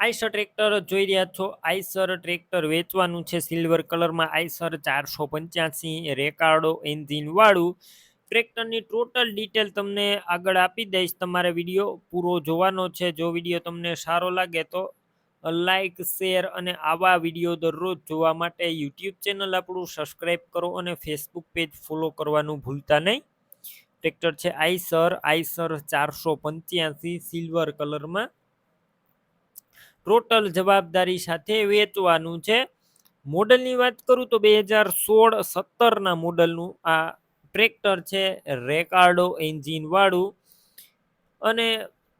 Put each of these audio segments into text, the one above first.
Eicher tractor જોઈ રહ્યા છો. આઈસર ટ્રેક્ટર વેચવાનું છે સિલ્વર કલરમાં. આઈસર ચારસો પંચ્યાસી, રેકાર્ડો એન્જિનવાળું. ટ્રેક્ટરની ટોટલ ડિટેલ તમને આગળ આપી દઈશ. તમારે વીડિયો પૂરો જોવાનો છે. જો વીડિયો તમને સારો લાગે તો લાઈક, શેર અને આવા વીડિયો દરરોજ જોવા માટે યુટ્યુબ ચેનલ આપણું સબસ્ક્રાઈબ કરો અને ફેસબુક પેજ ફોલો કરવાનું ભૂલતા નહીં. ટ્રેક્ટર છે આઈસર. આઈસર ચારસો પંચ્યાસી, સિલ્વર કલરમાં. ટોટલ જવાબદારી સાથે વેચવાનું છે. મોડલની વાત કરું તો બે હજાર સોળ સત્તરના મોડલનું આ ટ્રેક્ટર છે રેકાર્ડો એન્જિન વાળું અને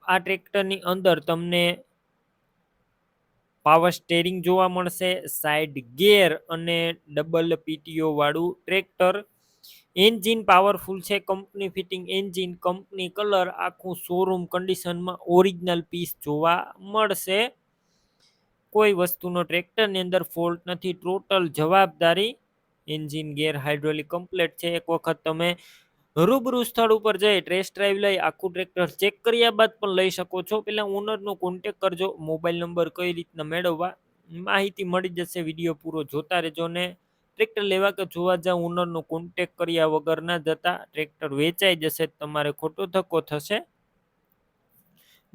આ ટ્રેક્ટરની અંદર તમને પાવર સ્ટેરિંગ જોવા મળશે, સાઈડ ગેર અને ડબલ પીટીઓ વાળું ટ્રેક્ટર. એન્જિન પાવરફુલ છે, company fitting engine, company colour, આખું શોરૂમ કન્ડિશનમાં ઓરિજિનલ પીસ જોવા મળશે. કોઈ વસ્તુનો ટ્રેક્ટરની અંદર ફોલ્ટ નથી. ટોટલ જવાબદારી એન્જિન ગેર હાઇડ્રોલિક કમ્પ્લેટ છે. એક વખત તમે રૂબરૂ સ્થળ ઉપર જઈ ટેસ્ટ ડ્રાઈવ લઈ આખું ટ્રેક્ટર ચેક કર્યા બાદ પણ લઈ શકો છો. પહેલાં ઓનરનો કોન્ટેક કરજો. મોબાઈલ નંબર કઈ રીતના મેળવવા માહિતી મળી જશે. વીડિયો પૂરો જોતા રહેજો ને ટ્રેક્ટર લેવા કે જોવા જાવ ઓનરનો કોન્ટેક કર્યા વગર ના જતા ટ્રેક્ટર વેચાઈ જશે. તમારે ખોટો ધક્કો થશે.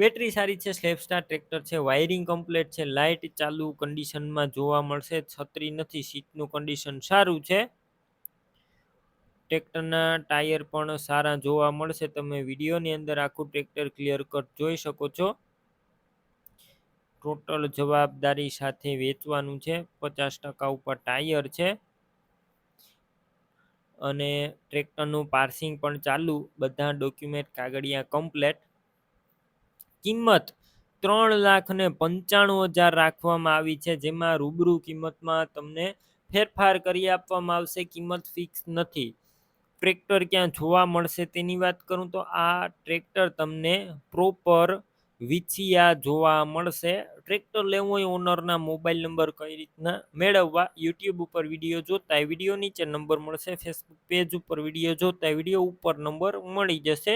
બેટરી સારી છે સ્લેપ સ્ટાર ટ્રેક્ટર છે, વાયરિંગ કમ્પ્લીટ છે, લાઇટ ચાલુ કન્ડિશનમાં જોવા મળશે, છત્રી નથી, સીટનું કન્ડિશન સારું છે. ટ્રેક્ટરના ટાયર પણ સારા જોવા મળશે, તમે વિડીયોની અંદર આખું ટ્રેક્ટર ક્લિયર કટ જોઈ શકો છો. ટોટલ જવાબદારી સાથે વેચવાનું છે, પચાસ ટકા ઉપર ટાયર છે. અને ટ્રેક્ટરનું પાર્સિંગ પણ ચાલુ, બધા ડોક્યુમેન્ટ કાગળિયા કમ્પ્લેટ. કિંમત ત્રણ લાખ ને પંચાણું હજાર રાખવામાં આવી છે, જેમાં રૂબરૂ કિંમતમાં તમને ફેરફાર કરી આપવામાં આવશે, કિંમત ફિક્સ નથી. ટ્રેક્ટર ક્યાં જોવા મળશે તેની વાત કરું તો આ ટ્રેક્ટર તમને પ્રોપર વિછિયા જોવા મળશે. ટ્રેક્ટર લેવું હોય ઓનરના મોબાઈલ નંબર કઈ રીતના મેળવવા યુટ્યુબ ઉપર વીડિયો જોતા વીડિયો નીચે નંબર મળશે ફેસબુક પેજ ઉપર વીડિયો જોતા વીડિયો ઉપર નંબર મળી જશે.